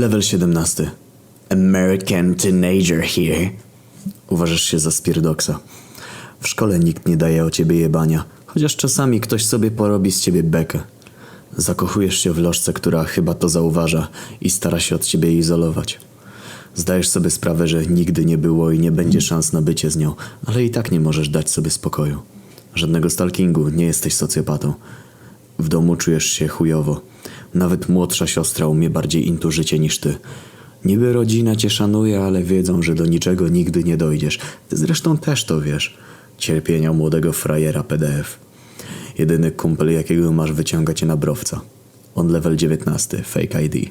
Level 17. American Teenager here. Uważasz się za spierdoksa. W szkole nikt nie daje o ciebie jebania, chociaż czasami ktoś sobie porobi z ciebie bekę. Zakochujesz się w lożce, która chyba to zauważa i stara się od ciebie izolować. Zdajesz sobie sprawę, że nigdy nie było i nie będzie szans na bycie z nią, ale i tak nie możesz dać sobie spokoju. Żadnego stalkingu, nie jesteś socjopatą. W domu czujesz się chujowo. Nawet młodsza siostra umie bardziej intu życie niż ty. Niby rodzina cię szanuje, ale wiedzą, że do niczego nigdy nie dojdziesz. Ty zresztą też to wiesz. Cierpienia młodego frajera PDF. Jedyny kumpel, jakiego masz, wyciąga cię na browca. On level 19, fake ID.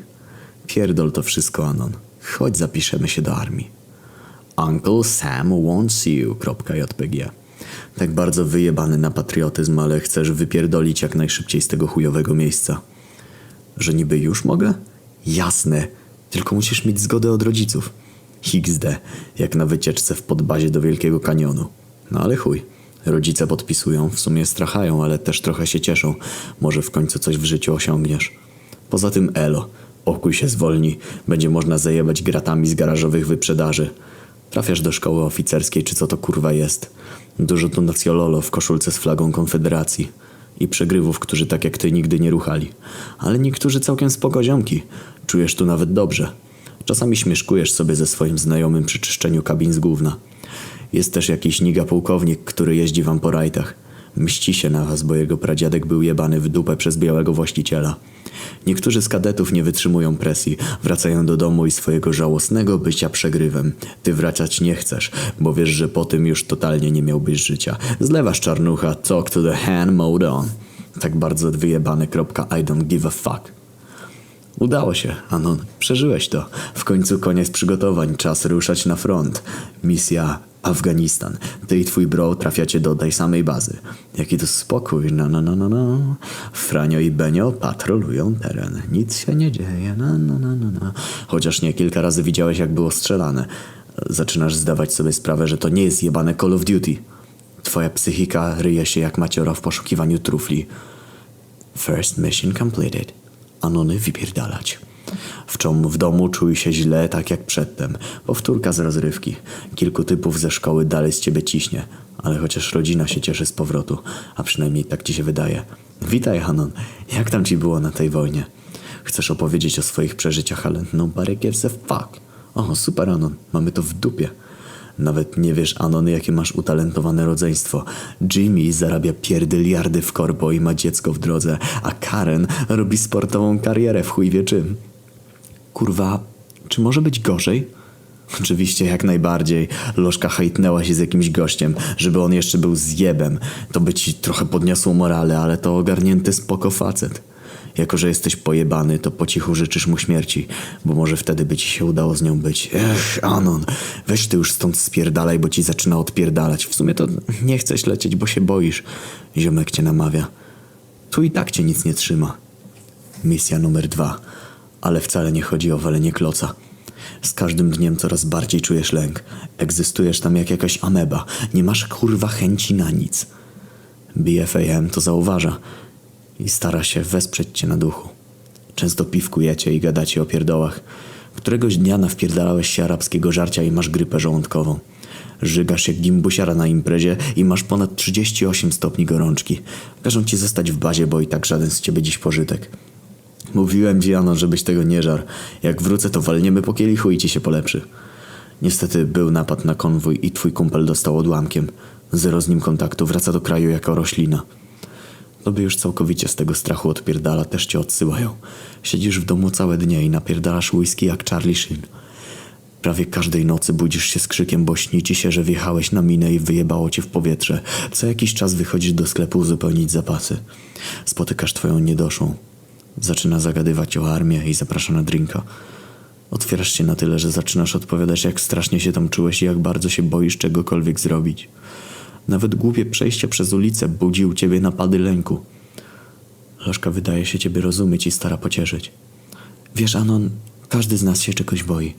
Pierdol to wszystko, Anon. Chodź zapiszemy się do armii. Uncle Sam wants you. .jpg. Tak bardzo wyjebany na patriotyzm, ale chcesz wypierdolić jak najszybciej z tego chujowego miejsca. Że niby już mogę? Jasne. Tylko musisz mieć zgodę od rodziców. XD, jak na wycieczce w podbazie do Wielkiego Kanionu. No ale chuj. Rodzice podpisują, w sumie strachają, ale też trochę się cieszą. Może w końcu coś w życiu osiągniesz. Poza tym elo. Okuj się zwolni. Będzie można zajebać gratami z garażowych wyprzedaży. Trafiasz do szkoły oficerskiej, czy co to kurwa jest. Dużo tu nacjololo w koszulce z flagą Konfederacji. I przegrywów, którzy tak jak ty nigdy nie ruchali. Ale niektórzy całkiem spoko ziomki. Czujesz tu nawet dobrze. Czasami śmieszkujesz sobie ze swoim znajomym przy czyszczeniu kabin z gówna. Jest też jakiś niga pułkownik, który jeździ wam po rajtach. Mści się na was, bo jego pradziadek był jebany w dupę przez białego właściciela. Niektórzy z kadetów nie wytrzymują presji, wracają do domu i swojego żałosnego bycia przegrywem. Ty wracać nie chcesz, bo wiesz, że po tym już totalnie nie miałbyś życia. Zlewasz czarnucha, talk to the hand, mode on. Tak bardzo wyjebane. kropka, I don't give a fuck. Udało się, Anon. Przeżyłeś to. W końcu koniec przygotowań, czas ruszać na front. Misja Afganistan. Ty i twój bro trafiacie do tej samej bazy. Jaki to spokój, no no no no no. Franio i Benio patrolują teren. Nic się nie dzieje, no no no no no. Chociaż nie, kilka razy widziałeś jak było strzelane. Zaczynasz zdawać sobie sprawę, że to nie jest jebane Call of Duty. Twoja psychika ryje się jak maciora w poszukiwaniu trufli. First mission completed. Anony wypierdalać. W czym w domu czuj się źle, tak jak przedtem. Powtórka z rozrywki. Kilku typów ze szkoły dalej z ciebie ciśnie. Ale chociaż rodzina się cieszy z powrotu. A przynajmniej tak ci się wydaje. Witaj, Hanon. Jak tam ci było na tej wojnie? Chcesz opowiedzieć o swoich przeżyciach, ale nobody gives a fuck. O, super, Anon. Mamy to w dupie. Nawet nie wiesz, Anon, jakie masz utalentowane rodzeństwo. Jimmy zarabia pierdyliardy w korpo i ma dziecko w drodze, a Karen robi sportową karierę w chuj wie czym. Kurwa, czy może być gorzej? Oczywiście, jak najbardziej. Lożka hejtnęła się z jakimś gościem, żeby on jeszcze był zjebem. To by ci trochę podniosło morale, ale to ogarnięty spoko facet. Jako, że jesteś pojebany, to po cichu życzysz mu śmierci, bo może wtedy by ci się udało z nią być. Ech, Anon, weź ty już stąd spierdalaj, bo ci zaczyna odpierdalać. W sumie to nie chcesz lecieć, bo się boisz. Ziomek cię namawia. Tu i tak cię nic nie trzyma. Misja numer dwa. Ale wcale nie chodzi o walenie kloca. Z każdym dniem coraz bardziej czujesz lęk. Egzystujesz tam jak jakaś ameba. Nie masz kurwa chęci na nic. BFAM to zauważa i stara się wesprzeć cię na duchu. Często piwkujecie i gadacie o pierdołach. Któregoś dnia nawpierdalałeś się arabskiego żarcia i masz grypę żołądkową. Żygasz jak gimbusiara na imprezie i masz ponad 38 stopni gorączki. Każą ci zostać w bazie, bo i tak żaden z ciebie dziś pożytek. Mówiłem ci, Ano, żebyś tego nie żar. Jak wrócę, to walniemy po kielichu i ci się polepszy. Niestety był napad na konwój i twój kumpel dostał odłamkiem. Zero z nim kontaktu, wraca do kraju jako roślina. Tobie już całkowicie z tego strachu odpierdala, też cię odsyłają. Siedzisz w domu całe dnie i napierdalasz whisky jak Charlie Sheen. Prawie każdej nocy budzisz się z krzykiem, bo śni ci się, że wjechałeś na minę i wyjebało cię w powietrze. Co jakiś czas wychodzisz do sklepu uzupełnić zapasy. Spotykasz twoją niedoszłą. Zaczyna zagadywać o armię i zaprasza na drinka. Otwierasz się na tyle, że zaczynasz odpowiadać, jak strasznie się tam czułeś i jak bardzo się boisz czegokolwiek zrobić. Nawet głupie przejście przez ulicę budzi u ciebie napady lęku. Lożka wydaje się ciebie rozumieć i stara pocieszyć. Wiesz, Anon, każdy z nas się czegoś boi,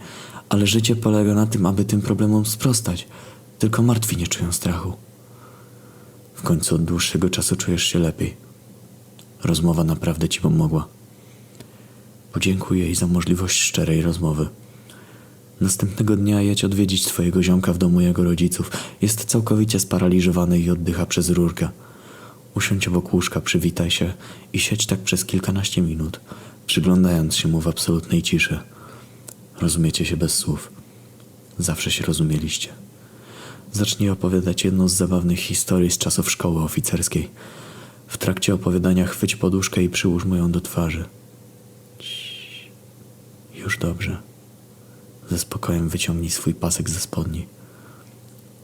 ale życie polega na tym, aby tym problemom sprostać. Tylko martwi nie czują strachu. W końcu od dłuższego czasu czujesz się lepiej. Rozmowa naprawdę ci pomogła. Podziękuj jej za możliwość szczerej rozmowy. Następnego dnia jedź odwiedzić twojego ziomka w domu jego rodziców. Jest całkowicie sparaliżowany i oddycha przez rurkę. Usiądź obok łóżka, przywitaj się i siedź tak przez kilkanaście minut, przyglądając się mu w absolutnej ciszy. Rozumiecie się bez słów. Zawsze się rozumieliście. Zacznij opowiadać jedną z zabawnych historii z czasów szkoły oficerskiej. W trakcie opowiadania chwyć poduszkę i przyłóż mu ją do twarzy. Już dobrze. Ze spokojem wyciągnij swój pasek ze spodni.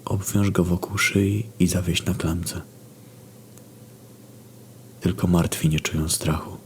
Obwiąż go wokół szyi i zawieź na klamce. Tylko martwi nie czują strachu.